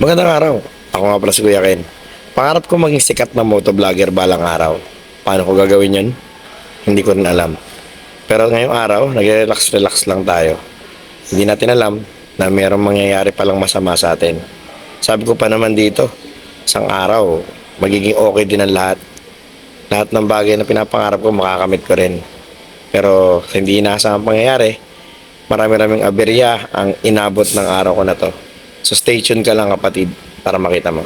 Magandang araw. Ako nga pala si Kuya Ken. Pangarap ko maging sikat na motovlogger balang araw. Paano ko gagawin yun? Hindi ko rin alam. Pero ngayong araw, nag-relax-relax lang tayo. Hindi natin alam na mayroong mangyayari palang masama sa atin. Sabi ko pa naman dito, isang araw, magiging okay din ang lahat. Lahat ng bagay na pinapangarap ko, makakamit ko rin. Pero hindi inaasahang pangyayari, marami-raming aberya ang inabot ng araw ko na to. So stay tuned ka lang kapatid para makita mo.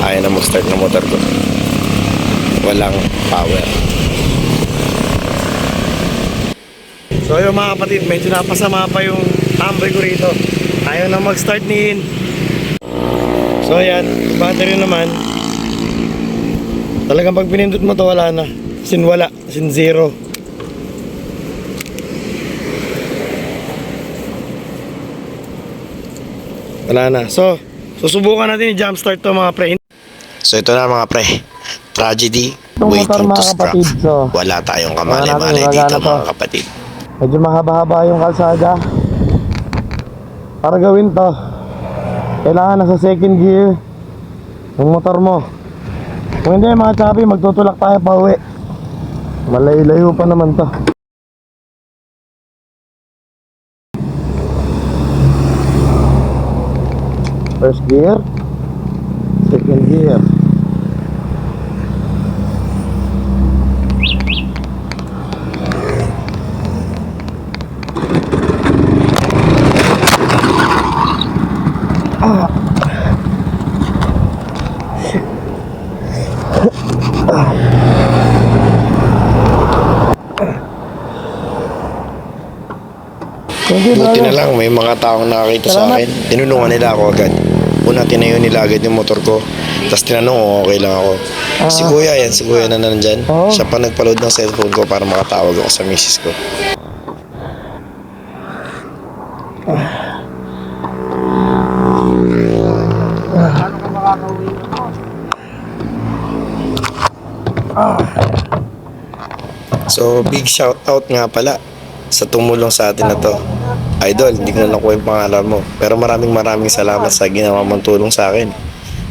Ayaw na mag-start ng motor ko. Walang power. So yun mga kapatid, medyo napasama pa yung tambay ko rito. Ayaw na mag-start ni In. So yan, battery naman. Talagang pag pinindot mo to wala na. Sin wala, sin zero. Wala na. So, susubukan natin i-jump start to mga pre. So ito na mga pre. Tragedy Itong motor, waiting to mga struck. kapatid, so, Wala tayong Wala kamali-mali dito wala na to. mga kapatid. Medyo mahaba-haba yung kalsada. Para gawin to, kailangan nasa second gear yung motor mo. Kung hindi mga chabi, magtutulak tayo pa uwi. Malayo-layo pa naman to. First gear, second gear. You, Buti na lang, may mga taong nakakita sa akin. Tinulungan nila ako agad. Una, tinayo nila agad yung motor ko. Tapos tinanong kung okay lang ako. Si kuya yan, si kuya na nandyan. Ah. Oo. Siya pa nagpaload ng cellphone ko para makatawag ako sa misis ko. So, big shout out nga pala sa tumulong sa atin na to. Idol, hindi ko na nakuha yung pangalan mo. Pero maraming maraming salamat sa ginawa mong tulong sa akin.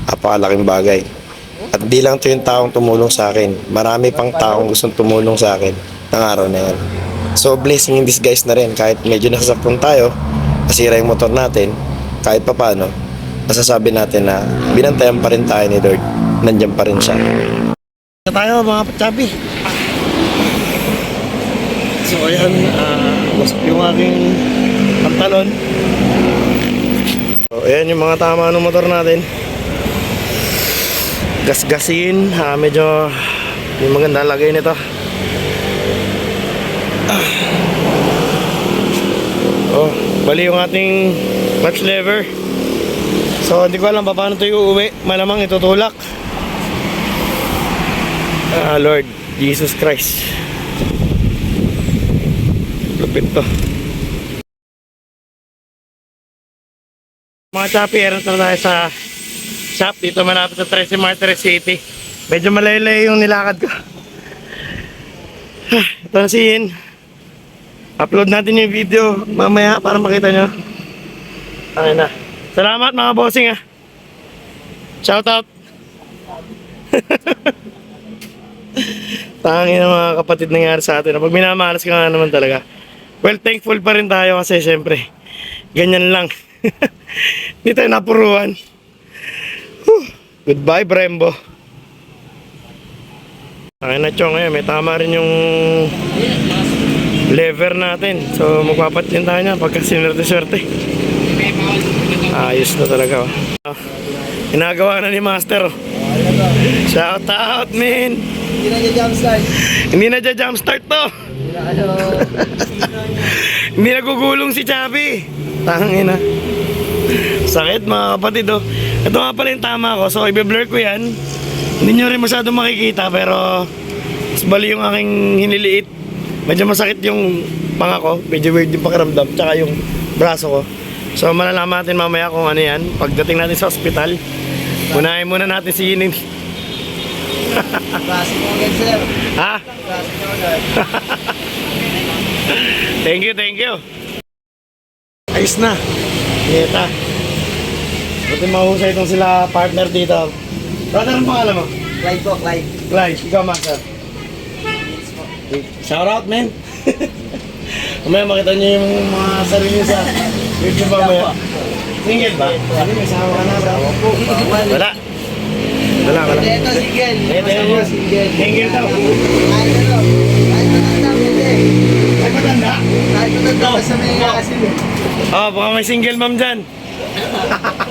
Napakalaking bagay. At di lang to yung taong tumulong sa akin. Marami pang taong gustong tumulong sa akin ng araw na yan. So, blessing in disguise na rin. Kahit medyo nasasaktan tayo, nasira yung motor natin, kahit papano, masasabi natin na binantayan pa rin tayo ni Lord. Nandiyan pa rin siya. tayo mga pachabi. So ayan, uh, yung aking pantalon. So ayan yung mga tama ng motor natin. Gasgasin, ah, medyo yung maganda lagay nito. Oh, bali yung ating clutch lever. So hindi ko alam pa paano ito uuwi. Malamang itutulak. Ah, Lord Jesus Christ. Lupit to. Mga choppy, errands na tayo sa shop dito malapit sa Trece Martires City. Medyo malayo yung nilakad ko. Ito na si. Upload natin yung video mamaya para makita nyo. Okay na. Salamat mga bossing ah. Shout out. Tangin na mga kapatid nangyari sa atin. Pag minamalas ka nga naman talaga. Well, thankful pa rin tayo kasi syempre, ganyan lang. Hindi tayo napuruan. Whew. Goodbye, Brembo. Akin na chong ngayon, may tama rin yung lever natin. So, magpapat din tayo niya pagka sinerte-swerte. Ayos na talaga. Oh. Ah, Ginagawa na ni Master. Oh. Shout out, man! Hindi na niya jump start. Hindi na dyan jump start to. Hindi na ano. Hindi nagugulong si Chabi. Tangin na. Sakit mga kapatid oh. Ito nga pala yung tama ko. So i-blur ko yan. Hindi nyo rin masyado makikita pero mas bali yung aking hiniliit. Medyo masakit yung panga ko. Medyo weird yung pakiramdam. Tsaka yung braso ko. So malalaman natin mamaya kung ano yan. Pagdating natin sa ospital. Unahin muna natin si Yinin. Klase mo agad sir. Ha? Klase mo agad. Thank you, thank you. Ayos na. Dieta. Buti mahusay itong sila partner dito. Brother, ang pangalan mo? Clyde po, Clyde. Clyde, ikaw master. Shout out, man. Mamaya makita niyo yung mga sarili sa YouTube mamaya. Single ba? Sabi may asawa ka na ba? Wala. Wala, wala. Ito, single. Ito, ito. Single. Single daw. Kahit ano. Kahit matanda mo din. Ay, matanda. Matanda basta may asin. Oh, baka may single mom dyan.